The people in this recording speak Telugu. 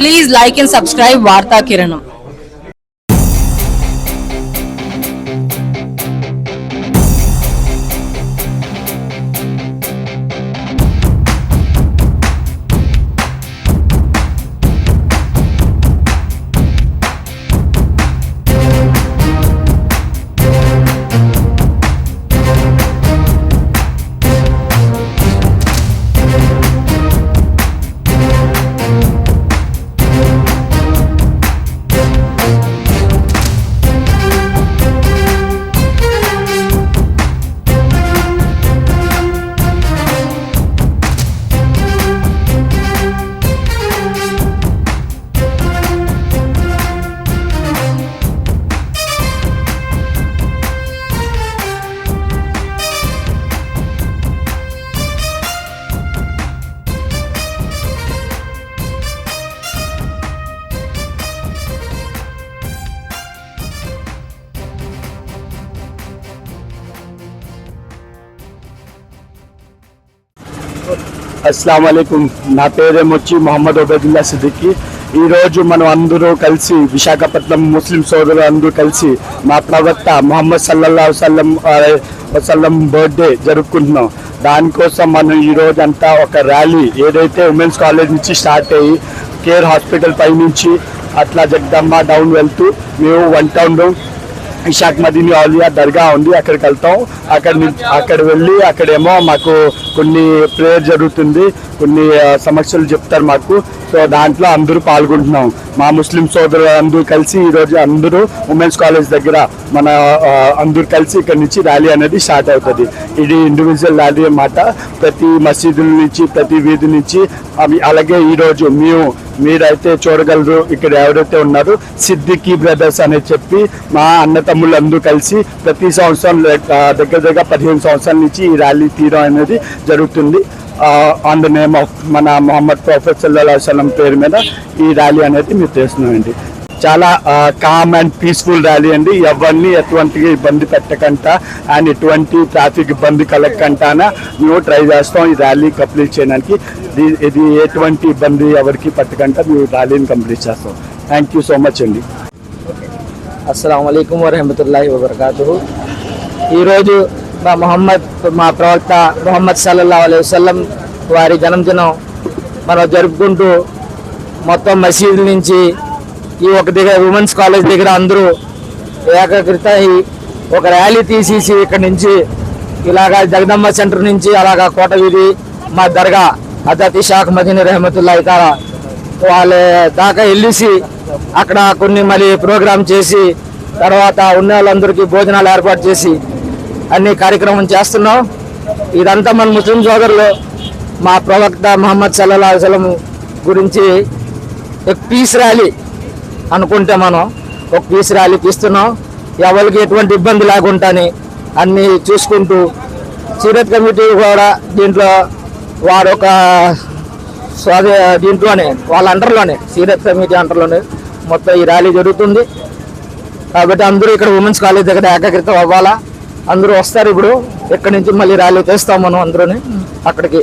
प्लीज़ लाइक एंड सब्सक्राइब वार्ता किरण అస్సలం అయికం నా పేరేమొచ్చి మొహమ్మద్ ఒబేదుల్లా సిద్దికి. ఈరోజు మనం అందరూ కలిసి విశాఖపట్నం ముస్లిం సోదరులు అందరూ కలిసి మా ప్రవక్త మొహమ్మద్ సల్లల్లా వసల్లం వసల్లం బర్త్డే జరుపుకుంటున్నాం. దానికోసం మనం ఈరోజు అంతా ఒక ర్యాలీ ఏదైతే ఉమెన్స్ కాలేజ్ నుంచి స్టార్ట్ అయ్యి కేర్ హాస్పిటల్ పై నుంచి అట్లా జగదమ్మ డౌన్ వెళ్తూ మేము వన్ టౌన్ ఇషాక్ మదీని ఆలియా దర్గా ఉంది అక్కడికి వెళ్తాం. అక్కడ నుంచి అక్కడ వెళ్ళి అక్కడేమో మాకు కొన్ని ప్రేయర్ జరుగుతుంది కొన్ని సమస్యలు చెప్తారు మాకు. సో దాంట్లో అందరూ పాల్గొంటున్నాం. మా ముస్లిం సోదరులు అందరూ కలిసి ఈరోజు అందరూ ఉమెన్స్ కాలేజ్ దగ్గర మన అందరూ కలిసి ఇక్కడ నుంచి ర్యాలీ అనేది స్టార్ట్ అవుతుంది. ఇది ఇండివిజువల్ ర్యాలీ అన్నమాట. ప్రతి మసీదుల నుంచి ప్రతి వీధి నుంచి అవి అలాగే ఈరోజు మేము మీరైతే చూడగలరు ఇక్కడ ఎవరైతే ఉన్నారో సిద్దికి బ్రదర్స్ అని చెప్పి మా అన్నత తమ్ముళ్ళందరూ కలిసి ప్రతి సంవత్సరం దగ్గర దగ్గర పదిహేను సంవత్సరాల నుంచి ఈ ర్యాలీ తీయడం అనేది జరుగుతుంది. ఆన్ ద నేమ్ ఆఫ్ మన మొహమ్మద్ ప్రాఫెట్ సల్లా పేరు మీద ఈ ర్యాలీ అనేది మీరు చేస్తున్నామండి. చాలా కామ్ అండ్ పీస్ఫుల్ ర్యాలీ అండి. ఎవరిని ఎటువంటి ఇబ్బంది పెట్టకుండా అండ్ ఎటువంటి ట్రాఫిక్ ఇబ్బంది కలగకుండానా మేము ట్రై చేస్తాం ఈ ర్యాలీ కంప్లీట్ చేయడానికి. ఇది- ఇది ఎటువంటి ఇబ్బంది ఎవరికి పట్టకుండా మేము ర్యాలీని కంప్లీట్ చేస్తాం. థ్యాంక్ యూ సో మచ్ అండి. అస్సలం అయికం వరహమతుల్లాహి వబర్కాతు ఈరోజు మా మొహమ్మద్ మా ప్రవక్త మొహమ్మద్ సల్లల్లా అలై వసల్లం వారి జన్మదినం మనం జరుపుకుంటూ మొత్తం మసీదుల నుంచి ఈ ఒక దగ్గర ఉమెన్స్ కాలేజ్ దగ్గర అందరూ ఏకాగ్రత అయి ఒక ర్యాలీ తీసేసి ఇక్కడ నుంచి ఇలాగా జగదమ్మ సెంటర్ నుంచి అలాగా కోట వీధి మా దర్గా హజరత్ షాక్ మదీన్ రహమతుల్లాహి తాలా వాళ్ళ దాకా వెళ్ళేసి అక్కడ కొన్ని మళ్ళీ ప్రోగ్రామ్ చేసి తర్వాత ఉన్న వాళ్ళందరికీ భోజనాలు ఏర్పాటు చేసి అన్ని కార్యక్రమం చేస్తున్నాం. ఇదంతా మన ముస్లిం సోదరులు మా ప్రవక్త మహమ్మద్ సల్లా అసలం గురించి ఒక పీస్ ర్యాలీ అనుకుంటే మనం ఒక పీస్ ర్యాలీకి ఇస్తున్నాం. ఎవరికి ఎటువంటి ఇబ్బంది లేకుండాని అన్ని చూసుకుంటూ సీరత్ కమిటీ కూడా దీంట్లో వారు ఒక దీంట్లోనే వాళ్ళ అండర్లోనే సీరత్ కమిటీ అండర్లోనే మొత్తం ఈ ర్యాలీ జరుగుతుంది. కాబట్టి అందరూ ఇక్కడ ఉమెన్స్ కాలేజ్ దగ్గర ఏకాగ్రతం అవ్వాలా? అందరూ వస్తారు ఇప్పుడు. ఇక్కడ నుంచి మళ్ళీ ర్యాలీ తెస్తాం మనం అందరూని? అక్కడికి.